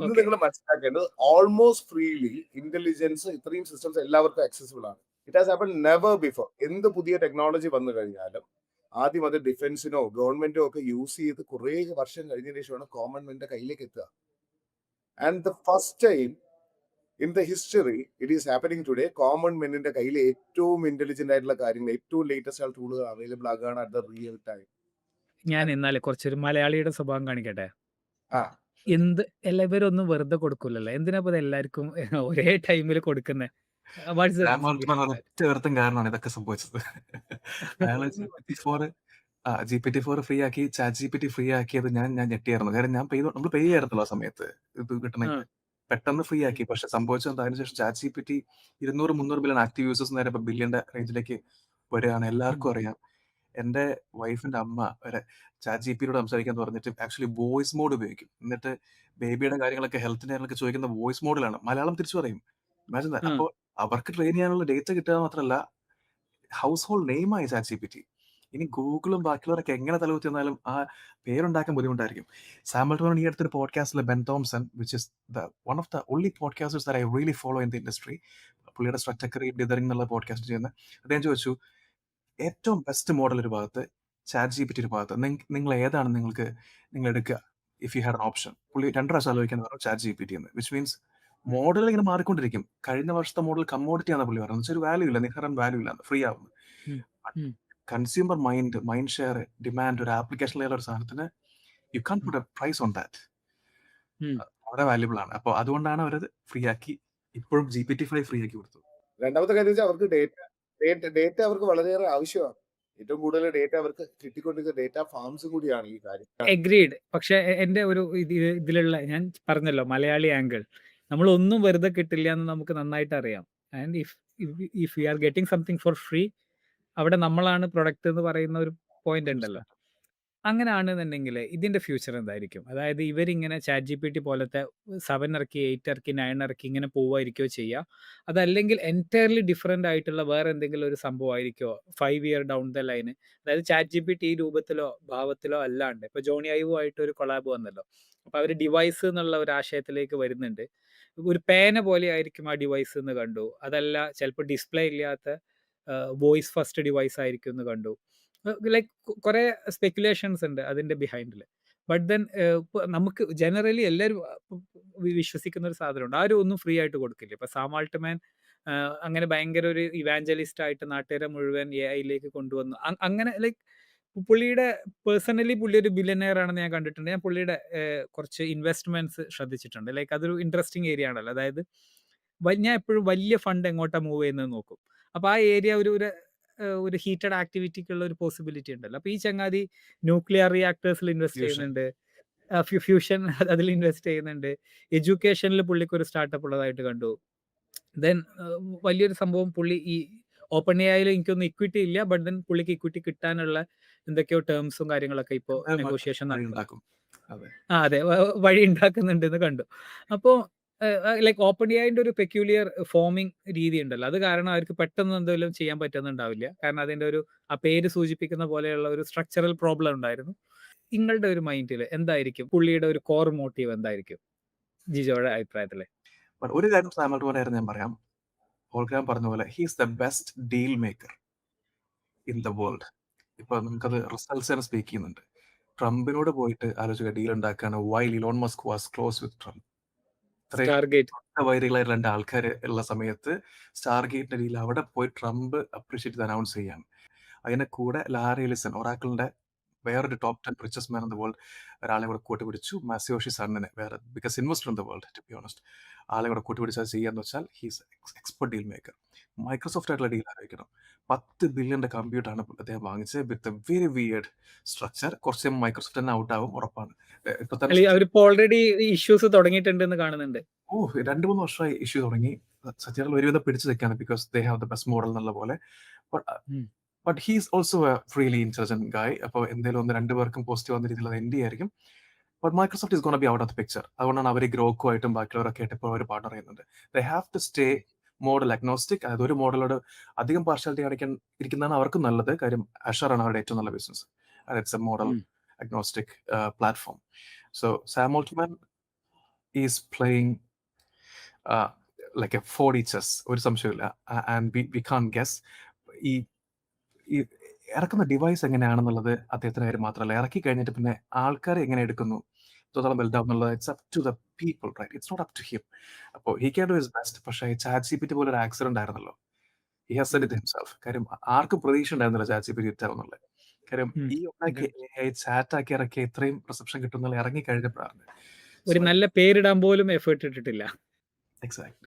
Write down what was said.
ഒന്ന് നിങ്ങൾ മനസ്സിലാക്കേണ്ടത് ഓൾമോസ്റ്റ് ഫ്രീലി ഇന്റലിജൻസ് ഇത്രയും സിസ്റ്റംസ് എല്ലാവർക്കും ആക്സസിബിൾ ആണ്. It has happen never before എന്ത് പുതിയ ടെക്നോളജി വന്നു കഴിഞ്ഞാലും ആദ്യം അത് ഡിഫൻസിനോ ഗവൺമെന്റോ ഒക്കെ യൂസ് ചെയ്ത് കുറേ വർഷം കഴിഞ്ഞതിന് ശേഷമാണ് കോമൺ മെന്റെ കയ്യിലേക്ക് എത്തുക. And the first time in the history it is happening today common മെന്നിന്റെ കയ്യിൽ ഏറ്റവും ഇന്റലിജന്റ് ആയിട്ടുള്ള കാര്യങ്ങൾ ഏറ്റവും ലേറ്റസ്റ്റ് ആയ ടൂളുകൾ അവൈലബിൾ ആകുകയാണ് അറ്റ് ദ റിയൽ ടൈം ഞാൻ എന്നാലേ കുറച്ചൊരു മലയാളിയുടെ സ്വഭാവം കാണിക്കട്ടെ? ആ. എന്ത് എല്ലാവരും ഒന്നും വെറുതെ കൊടുക്കൂലല്ലോ. എന്തിനാ ഇപ്പൊ ഇത് എല്ലാവർക്കും ഒരേ ടൈമിൽ കൊടുക്കുന്നത് വാട്ട്സ് സാം ഓൾട്ട്മാൻ ഒരൊറ്റ ഒരുത്തൻ കാരണമാണ് ഇതൊക്കെ സംഭവിച്ചത്. അയാൾ ജി പി ടി ഫോർ ആ ജി പി ഫ്രീ ആക്കി ടി ഫ്രീ ആക്കിയത് ഞാൻ ഞാൻ ഞെട്ടിയായിരുന്നു. കാരണം ഞാൻ പേ നമ്മൾ പേ ചെയ്യായിരുന്നല്ലോ ആ സമയത്ത്. ഇത് കിട്ടണമെങ്കിൽ പെട്ടെന്ന് ഫ്രീ ആക്കി പക്ഷെ സംഭവിച്ചത് എന്താ? അതിനുശേഷം ടി ഇരുന്നൂറ് മുന്നൂറ് ബില്യൺ ആക്റ്റീവ് യൂസേഴ്സ് നേരെ ഇപ്പൊ ബില്യന്റെ റേഞ്ചിലേക്ക് വരികയാണ്. എല്ലാവർക്കും അറിയാം. എന്റെ വൈഫിന്റെ അമ്മ വരെ ചാറ്റ് ജി പിയിലൂടെ സംസാരിക്കാൻ പറഞ്ഞിട്ട് ആക്ച്വലി വോയിസ് മോഡ് ഉപയോഗിക്കും. എന്നിട്ട് ബേബിയുടെ കാര്യങ്ങളൊക്കെ ഹെൽത്തിന്റെ കാര്യങ്ങളൊക്കെ ചോദിക്കുന്ന വോയിസ് മോഡിലാണ്. മലയാളം തിരിച്ചു പറയും. ഇമാജിൻ ഉം. അപ്പോൾ അവർക്ക് ട്രെയിൻ ചെയ്യാനുള്ള ഡേറ്റ കിട്ടുക മാത്രമല്ല ഹൗസ് ഹോൾഡ് നെയിമായി ചാറ്റ് ജി പി ടി ഇനി ഗൂഗിളും ബാക്കിയുള്ളവരൊക്കെ എങ്ങനെ തലകുത്തി വന്നാലും ആ പേരുണ്ടാക്കാൻ ബുദ്ധിമുട്ടായിരിക്കും. സാമ്പിൾ ടോൺ ഈ അടുത്തൊരു പോഡ്കാസ്റ്റിൽ Ben Thompson which is the one of the only podcasters I really follow in the industry പുള്ളിയുടെ സ്ട്രക്ചർ ഡിതറിംഗ് എന്നുള്ള പോഡ്കാസ്റ്റ് ചെയ്യുന്ന അദ്ദേഹം ചോദിച്ചു ഏറ്റവും ബെസ്റ്റ് മോഡൽ ഒരു ഭാഗത്ത് ചാറ്റ് ജി പി ടി ഒരു ഭാഗത്ത് നിങ്ങ- നിങ്ങൾ ഏതാണ് നിങ്ങൾക്ക് നിങ്ങൾ എടുക്കുക if you had an option പുള്ളി രണ്ട് പ്രാവശ്യം ആലോചിക്കാൻ പറഞ്ഞു ചാറ്റ് ജി പി ടി എന്ന് വിച്ച് മീൻസ് മോഡൽ ഇങ്ങനെ മാറിക്കൊണ്ടിരിക്കും. കഴിഞ്ഞ വർഷത്തെ മോഡൽ കമ്മോഡിറ്റി ആണ് പുള്ളി പറഞ്ഞത് ഒരു വാല്യൂ ഇല്ല നിഹറൻ വാല്യൂ ഇല്ല ഫ്രീ ആവുന്നു. ഉം. ഉം. Consumer mind mind share demand ഒരു ആപ്ലിക്കേഷനിലുള്ള ഒരു സാധനത്തിന് you can put a price on that ഉം. വളരെ വാല്യൂബിൾ ആണ്. അപ്പോൾ അതുകൊണ്ടാണ് അവരത് ഫ്രീ ആക്കി ഇപ്പോഴും G P T five free ആക്കി കൊടുത്തു രണ്ടാമത്തെ കാര്യം വെച്ചാൽ അവർക്ക് ഡേറ്റ ഡേറ്റ ഡേറ്റ അവർക്ക് വളരെയേറെ ആവശ്യമാണ്. ഏറ്റവും കൂടുതൽ ഡേറ്റ അവർക്ക് കിട്ടിക്കൊണ്ടിരിക്കുന്ന ഡേറ്റ ഫാംസ് കൂടിയാണ് ഈ കാര്യം. എഗ്രീഡ് പക്ഷെ എന്റെ ഒരു ഇത് ഇത് ഇതിലുള്ള ഞാൻ പറഞ്ഞല്ലോ മലയാളി ആംഗിൾ നമ്മൾ ഒന്നും വെറുതെ കിട്ടില്ല എന്ന് നമുക്ക് നന്നായിട്ട് അറിയാം. And if if you are getting something for free അവിടെ നമ്മളാണ് പ്രൊഡക്റ്റ് എന്ന് പറയുന്ന ഒരു പോയിന്റ് ഉണ്ടല്ലോ. അങ്ങനെയാണെന്നുണ്ടെങ്കിൽ ഇതിന്റെ ഫ്യൂച്ചർ എന്തായിരിക്കും? അതായത് ഇവരിങ്ങനെ ചാറ്റ് ജി പി ടി പോലത്തെ സെവൻ ഇറക്കി എയ്റ്റ് ഇറക്കി നയൻ ഇറക്കി ഇങ്ങനെ പോവായിരിക്കോ ചെയ്യുക അതല്ലെങ്കിൽ എന്റയർലി ഡിഫറെന്റ് ആയിട്ടുള്ള വേറെ എന്തെങ്കിലും ഒരു സംഭവമായിരിക്കോ? Five year down the line. അതായത് ചാറ്റ് ജി പി ടി ഈ രൂപത്തിലോ ഭാവത്തിലോ അല്ലാണ്ട്. ഇപ്പൊ ജോണി ഐവു ആയിട്ട് ഒരു കൊളാബ് വന്നല്ലോ. അപ്പൊ അവർ ഡിവൈസ് എന്നുള്ള ഒരു ആശയത്തിലേക്ക് വരുന്നുണ്ട്. ഒരു പേന പോലെ ആയിരിക്കും ആ ഡിവൈസ് എന്ന് കണ്ടു. അതല്ല ചിലപ്പോൾ ഡിസ്പ്ലേ ഇല്ലാത്ത വോയിസ് ഫസ്റ്റ് ഡിവൈസ് ആയിരിക്കും എന്ന് കണ്ടു. ലൈക്ക് കുറെ സ്പെക്കുലേഷൻസ് ഉണ്ട് അതിന്റെ ബിഹൈൻഡിൽ ബട്ട് ദെൻ നമുക്ക് ജനറലി എല്ലാവരും വിശ്വസിക്കുന്ന ഒരു സാധനമുണ്ട്. ആരും ഒന്നും ഫ്രീ ആയിട്ട് കൊടുക്കില്ല. ഇപ്പൊ സാമാൾട്ട്മാൻ അങ്ങനെ ഭയങ്കര ഒരു ഇവാഞ്ചലിസ്റ്റ് ആയിട്ട് നാട്ടുകാരെ മുഴുവൻ എ ഐയിലേക്ക് കൊണ്ടുവന്നു. അങ്ങനെ ലൈക്ക് പുള്ളിയുടെ പേഴ്സണലി പുള്ളി ഒരു ബില്യനെയർ ആണെന്ന് ഞാൻ കണ്ടിട്ടുണ്ട്. ഞാൻ പുള്ളിയുടെ കുറച്ച് ഇൻവെസ്റ്റ്മെന്റ്സ് ശ്രദ്ധിച്ചിട്ടുണ്ട്. ലൈക്ക് അതൊരു ഇൻട്രസ്റ്റിംഗ് ഏരിയ ആണല്ലോ. അതായത് ഞാൻ എപ്പോഴും വലിയ ഫണ്ട് എങ്ങോട്ടാണ് മൂവ് ചെയ്യുന്നത് നോക്കും. അപ്പൊ ആ ഏരിയ ഒരു ഒരു ഒരു ഹീറ്റഡ് ആക്ടിവിറ്റിക്കുള്ള ഒരു പോസിബിലിറ്റി ഉണ്ടല്ലോ. അപ്പൊ ഈ ചങ്ങാതി ന്യൂക്ലിയർ റിയാക്ടേഴ്സിൽ ഇൻവെസ്റ്റ് ചെയ്യുന്നുണ്ട്. ഫ്യൂഷൻ അതിൽ ഇൻവെസ്റ്റ് ചെയ്യുന്നുണ്ട്. എഡ്യൂക്കേഷനിൽ പുള്ളിക്ക് ഒരു സ്റ്റാർട്ടപ്പ് ഉള്ളതായിട്ട് കണ്ടു. ദെൻ വലിയൊരു സംഭവം പുള്ളി ഈ ഓപ്പൺ എ ആയാലും എനിക്കൊന്നും ഇക്വിറ്റി ഇല്ല ബട്ട് ദെൻ പുള്ളിക്ക് ഇക്വിറ്റി കിട്ടാനുള്ള എന്തൊക്കെയോ ടേംസും കാര്യങ്ങളൊക്കെ ഇപ്പോ നെഗോഷിയേഷൻ നടക്കും ആ അതെ. വഴി ഉണ്ടാക്കുന്നുണ്ടെന്ന് കണ്ടു. അപ്പോൾ ലൈക്ക് ഓപ്പൺ എഐന്റെ ഒരു പെക്യൂലിയർ ഫോമിംഗ് രീതി ഉണ്ടല്ലോ. അത് കാരണം അവർക്ക് പെട്ടെന്ന് എന്തെങ്കിലും ചെയ്യാൻ പറ്റുന്നുണ്ടാവില്ല. കാരണം അതിന്റെ ഒരു ആ പേര് സൂചിപ്പിക്കുന്ന പോലെയുള്ള ഒരു സ്ട്രക്ചറൽ പ്രോബ്ലം ഉണ്ടായിരുന്നു. നിങ്ങളുടെ ഒരു മൈൻഡിൽ എന്തായിരിക്കും? പുള്ളിയുടെ ഒരു കോർ മോട്ടീവ് എന്തായിരിക്കും? ജിജോയുടെ അഭിപ്രായത്തിൽ. ഒരു കാര്യം സാമൽ പോലെ ഞാൻ പറയാം. ഓൾഗ്രാം പറഞ്ഞ പോലെ he's the best deal maker in the world ഇപ്പൊ നമുക്കത് റിസൾട്ട്സ് തന്നെ സ്പീക്ക് ചെയ്യുന്നുണ്ട്. ട്രംപിനോട് പോയിട്ട് ആലോചിക്കുക deal ഉണ്ടാക്കാണ് while Elon Musk was close with Trump വൈരികളായ രണ്ട് ആൾക്കാർ ഉള്ള സമയത്ത് സ്റ്റാർ ഗേറ്റിന്റെ അവിടെ പോയി ട്രംപ് അപ്രീഷിയേറ്റ് ചെയ്ത് അനൗൺസ് ചെയ്യാൻ അതിനെ കൂടെ ലാരി എലിസൺ ഒറാക്കിളിന്റെ വേറൊരു top ten riches man in the world ഒരാളെ കൂടെ കൂട്ടി പിടിച്ചു മാസിയോഷി സണ്ണിനെ വേറെ because investor in the world to be honest ആളെ കൂടെ കൂട്ടി പിടിച്ചാൽ ചെയ്യാന്ന് വെച്ചാൽ he's expert deal maker Microsoft ആയിട്ടുള്ള ഡീൽ ആലോചിക്കണം പത്ത് ബില്യന്റെ കമ്പ്യൂട്ടറാണ് അദ്ദേഹം വാങ്ങിച്ചത് with a very weird structure കുറച്ച് മൈക്രോസോഫ്റ്റ് തന്നെ ഔട്ട് ആവും ഉറപ്പാണ്. ഇപ്പൊ ഓൾറെഡി ഇഷ്യൂസ് തുടങ്ങിയിട്ടുണ്ട് എന്ന് കാണുന്നുണ്ട്. ഓ രണ്ട് മൂന്ന് വർഷമായി ഇഷ്യൂ തുടങ്ങി. സത്യത്തിൽ ഒരുവിധം പിടിച്ചു നിൽക്കാണ് because they have the best model എന്നുള്ള പോലെ. But he's also a really intelligent guy അപ്പോൾ എന്തെങ്കിലും ഒന്ന് രണ്ട് പേർക്കും പോസിറ്റീവ് വന്ന രീതിയിലുള്ള എൻഡി ആയിരിക്കും. But Microsoft is gonna be out of the picture അതുകൊണ്ടാണ് അവർ ഗ്രോക്കുമായിട്ടും ബാക്കിയുള്ളവരൊക്കെ ആയിട്ട് ഇപ്പോൾ അവർ പാർട്ണർ ചെയ്യുന്നുണ്ട് they have to stay model agnostic അതായത് ഒരു മോഡലോട് അധികം പാർഷ്യാലിറ്റി കാണിക്കാൻ ഇരിക്കുന്നതാണ് അവർക്കും നല്ലത്. കാര്യം അഷറാണ് അവരുടെ ഏറ്റവും നല്ല business it's a model agnostic platform so platform. So Sam Altman, is playing like a four D chess ഒരു സംശയമില്ല and we we can guess ഈ ഈ ഇറക്കുന്ന ഡിവൈസ് എങ്ങനെയാണെന്നുള്ളത് അദ്ദേഹത്തിന് കാര്യം മാത്രമല്ല. ഇറക്കി കഴിഞ്ഞിട്ട് പിന്നെ ആൾക്കാർ എങ്ങനെ എടുക്കുന്നു? എത്രത്തോളം വലുതാവുന്നുള്ളത് it's up to the people right it's not up to him അപ്പോൾ he can do is best പക്ഷേ ചാറ്റ് സി പി ടി പോലെ ഒരു ആക്സിഡന്റ് ആയിരുന്നല്ലോ. He has said it himself കാര്യം ആർക്കും പ്രതീക്ഷ ഉണ്ടായിരുന്നില്ല ചാറ്റ് സി പി ടി ഇട്ടാവുന്നുള്ളത് കാര്യം. ഈ ഉണ്ടാക്കി ചാറ്റ് ആക്കി ഇറക്കി ഇത്രയും റിസപ്ഷൻ കിട്ടുന്നുള്ള ഇറങ്ങി കഴിഞ്ഞപ്പോഴാണ് ഒരു നല്ല പേരിടാൻ പോലും എഫേർട്ട് ഇട്ടിട്ടില്ല. എക്സാക്ട്